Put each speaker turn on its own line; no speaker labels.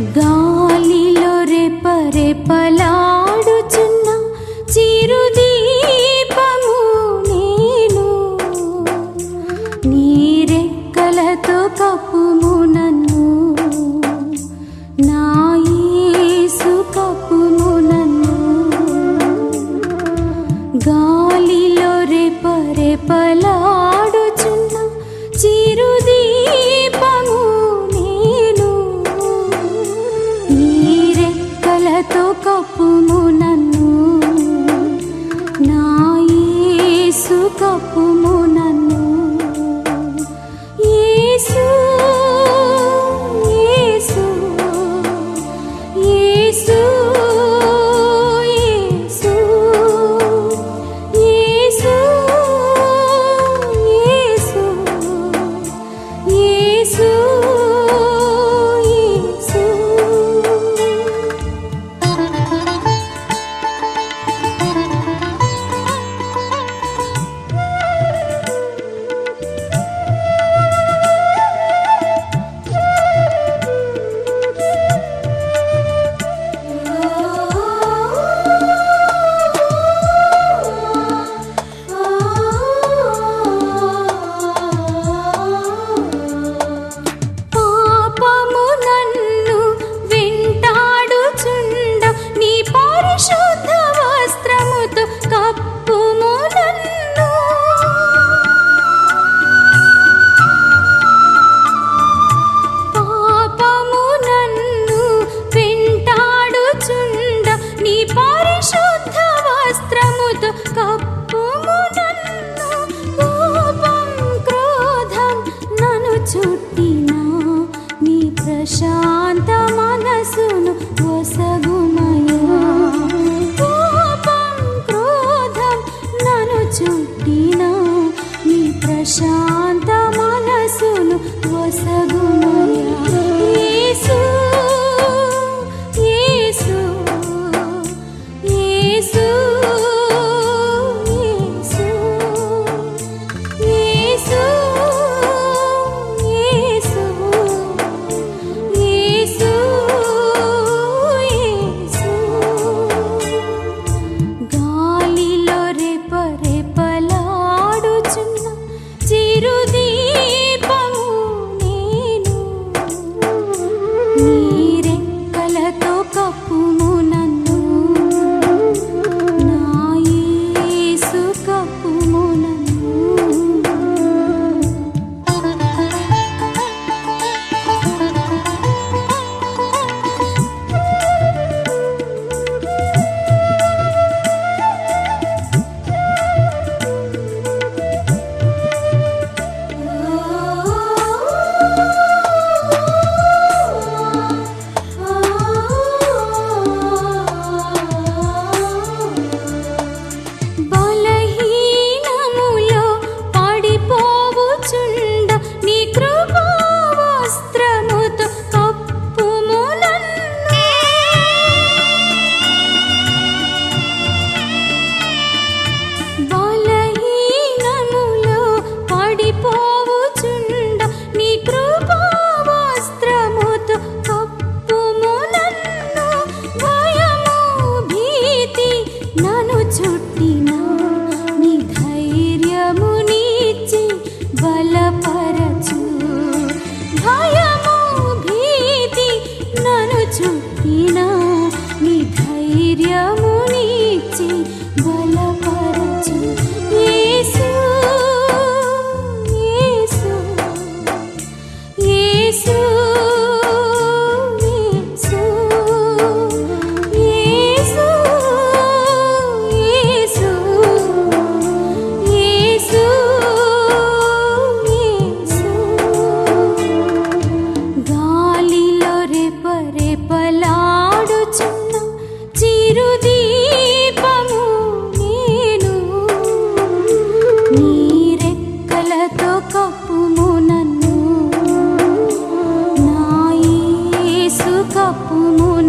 గాలిలో రెప రెపలాడుచున్న చిరుదీపము నేను. నీరెక్కలతో కప్పుమున పరిశుద్ధ వస్త్రముతో కప్పుము నన్ను కోపం క్రోధం నన్ను చుట్టిన నీ ప్రశా ధైర్యమునిచ్చి కప్పుము నన్ను. నా యేసు కప్పుము